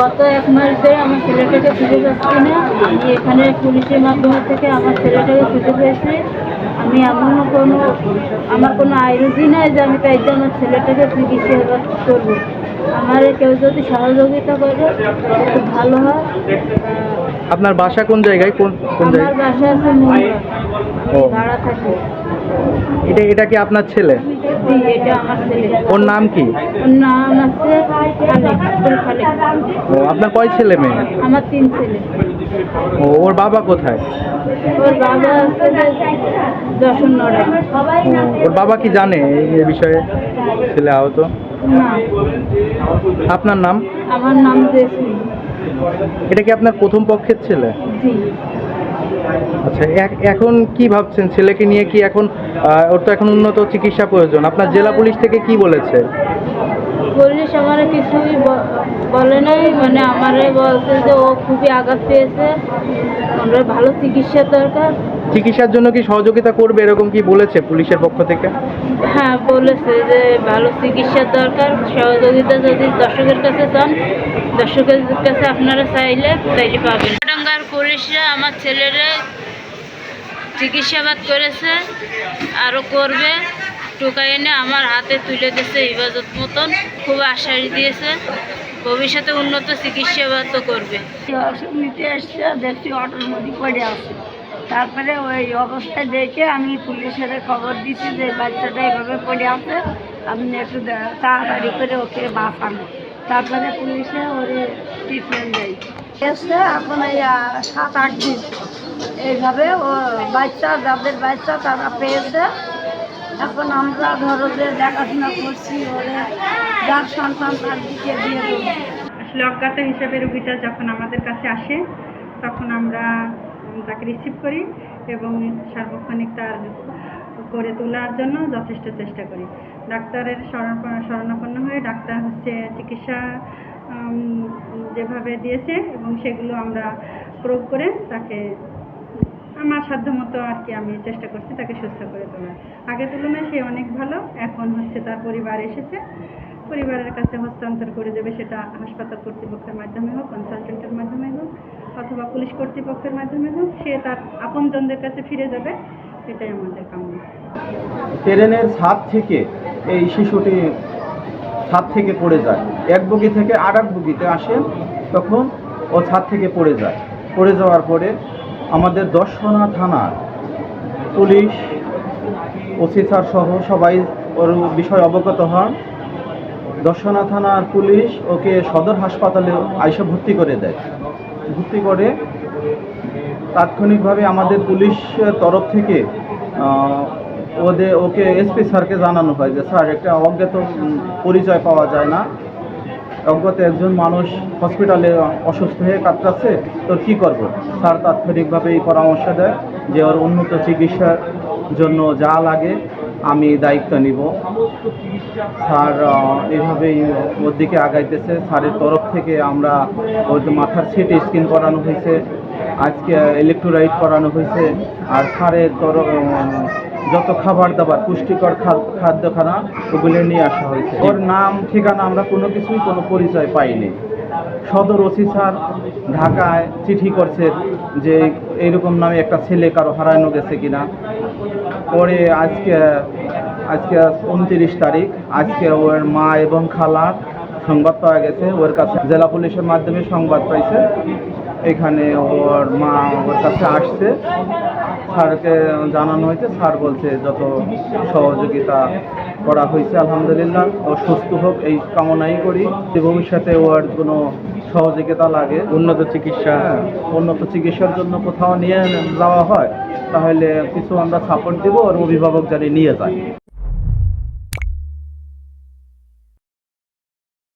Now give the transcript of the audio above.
গত এক মাস ধরে আমার ছেলেটাকে খুঁজে পাচ্ছি না। আমি এখানে পুলিশের মাধ্যমে থেকে আমার ছেলেটাকে খুঁজে পেয়েছি। আমি এমনও কোনো আমার কোনো আইরুজি নাই যে আমি তাই যে আমার ছেলেটাকে চিকিৎসা করব। আমার কেউ যদি সহযোগিতা করে খুব ভালো হয়। আপনার বাসা কোন জায়গায়? কোন কোন আমার জায়গায়? বাসা আছে ভাড়া থাকে। এটা এটা কি আপনার ছেলে? ওর নাম কি? নাম আছে ও আপনার কয় ছেলে মেয়ে? আমার তিন ছেলে। ও ওর বাবা কোথায়? ওর বাবা ওর বাবা কি জানে এই বিষয়ে? ছেলে আহত? না। আপনার নাম? আমার নাম এটা কি আপনার প্রথম পক্ষের ছেলে? জি। আচ্ছা এখন কি ভাবছেন? ছেলেকে নিয়ে কি এখন ওর তো এখন উন্নত চিকিৎসা প্রয়োজন। আপনার জেলা পুলিশ থেকে কি বলেছে? পুলিশ আমার কিছুই বলে নাই। মানে আমারে বলছে যে ও খুবই আঘাত পেয়েছে। আমরা ভালো চিকিৎসা দরকার। চিকিৎসার জন্য কি সহযোগিতা করবে এরকম কি বলেছে পুলিশের পক্ষ থেকে? হ্যাঁ বলেছে যে ভালো চিকিৎসার দরকার। সহযোগিতা যদি দর্শকের কাছে চান দর্শকের কাছে আপনারা চাইলে তাইলে পাবেন। ডাঙ্গার পুলিশরা আমার ছেলেরা চিকিৎসাবাদ করেছে আরও করবে। টোকা এনে আমার হাতে তুলে দিয়েছে ইবাজত মতন, খুব আশ্বাস দিয়েছে। ভবিষ্যতে উন্নত চিকিৎসাবাদ করবে। নিতে এসছে, দেখছি অটোর মধ্যে পড়ে আছে। তারপরে ওই অবস্থায় দেখে আমি পুলিশের খবর দিচ্ছি যে বাচ্চাটা এভাবে পড়ে আছে আপনি একটু তাড়াতাড়ি করে ওকে বাঁচানো তারপরে পুলিশে ওরে ট্রিটমেন্ট দেয়। এসছে এখন এই সাত, আট দিন। এইভাবে, ও, বাচ্চা, যাদের বাচ্চা, তারা পেয়েছে। এখন আমরা ধরো যে দেখাশোনা করছি ওরে যার সন্তান তার দিকে দিয়ে দেবো। আসলে অজ্ঞাত হিসেবে রুগীটা যখন আমাদের কাছে আসে, তখন আমরা তাকে রিসিভ করি এবং সার্বক্ষণিক তার করে তোলার জন্য যথেষ্ট চেষ্টা করি। ডাক্তারের শরণ- শরণাপন্ন হয়ে ডাক্তার হচ্ছে চিকিৎসা যেভাবে দিয়েছে এবং সেগুলো আমরা প্রয়োগ করে তাকে আমার সাধ্য মতো আর কি আমি চেষ্টা করছি তাকে সুস্থ করে তোলার। আগের তুলনায় সে অনেক ভালো, এখন হচ্ছে তার পরিবার এসেছে। পরিবারের কাছে হস্তান্তর করে দেবে সেটা হাসপাতাল কর্তৃপক্ষের মাধ্যমে হোক কনসালটেন্টের মাধ্যমে হোক, অথবা পুলিশ কর্তৃপক্ষের মাধ্যমে হোক, সে তার আপনজনদের কাছে ফিরে যাবে, এটাই আমাদের কাম্য ট্রেনের ছাদ থেকে এই শিশুটি ছাদ থেকে পড়ে যায়। এক বগি থেকে আর এক বগিতে আসে, তখন ও ছাদ থেকে পড়ে যায়। পড়ে যাওয়ার পরে আমাদের দর্শনা থানার পুলিশ অফিসার সহ সবাই ওর বিষয় অবগত হন। দর্শনা থানার পুলিশ ওকে সদর হাসপাতালে আইসে ভর্তি করে দেয়। ভর্তি করে তাৎক্ষণিকভাবে আমাদের পুলিশ তরফ থেকে ওদের ওকে এসপি স্যারকে জানানো হয় যে, স্যার, একটা অজ্ঞাত পরিচয় পাওয়া যায় না। অজ্ঞাত একজন মানুষ হসপিটালে অসুস্থ হয়ে কাতরাচ্ছে তো কী করব? স্যার তাৎক্ষণিকভাবে এই পরামর্শ দেয় যে, ওর উন্নত চিকিৎসার জন্য যা লাগে, আমি দায়িত্ব নিব। স্যার এভাবেই ওর দিকে আগাইতেছে। স্যারের তরফ থেকে আমরা ওর মাথার সিটি স্ক্যান করানো হয়েছে, আজকে ইলেকট্রোলাইট করানো হয়েছে। আর স্যারের তরফ যত খাবার দাবার, পুষ্টিকর খাদ- খাদ্যখানা, ওগুলো নিয়ে আসা হয়েছে। ওর নাম, ঠিকানা আমরা কোনো কিছুই কোনো পরিচয় পাইনি। সদর ওসি স্যার ঢাকায় চিঠি করছে যে এইরকম নামে একটা ছেলে কারও হারানো গেছে কিনা। পরে আজকে আজকে উনত্রিশ তারিখ, আজকে ওর মা এবং খালার সংবাদ পাওয়া গেছে। ওর কাছে জেলা পুলিশের মাধ্যমে সংবাদ পাইছে। এখানে ওর মা ওর কাছে আসছে। স্যারকে জানানো হয়েছে স্যার বলছে যত সহযোগিতা করা হয়েছে আলহামদুলিল্লাহ ও সুস্থ হোক এই কামনাই করি। যে ভবিষ্যতে ওর কোনো সহযোগিতা লাগে উন্নত চিকিৎসা। হ্যাঁ, উন্নত চিকিৎসার জন্য কোথাও নিয়ে যাওয়া হয় তাহলে কিছু আমরা সাপোর্ট দেবো ওর অভিভাবক যারা নিয়ে যায়।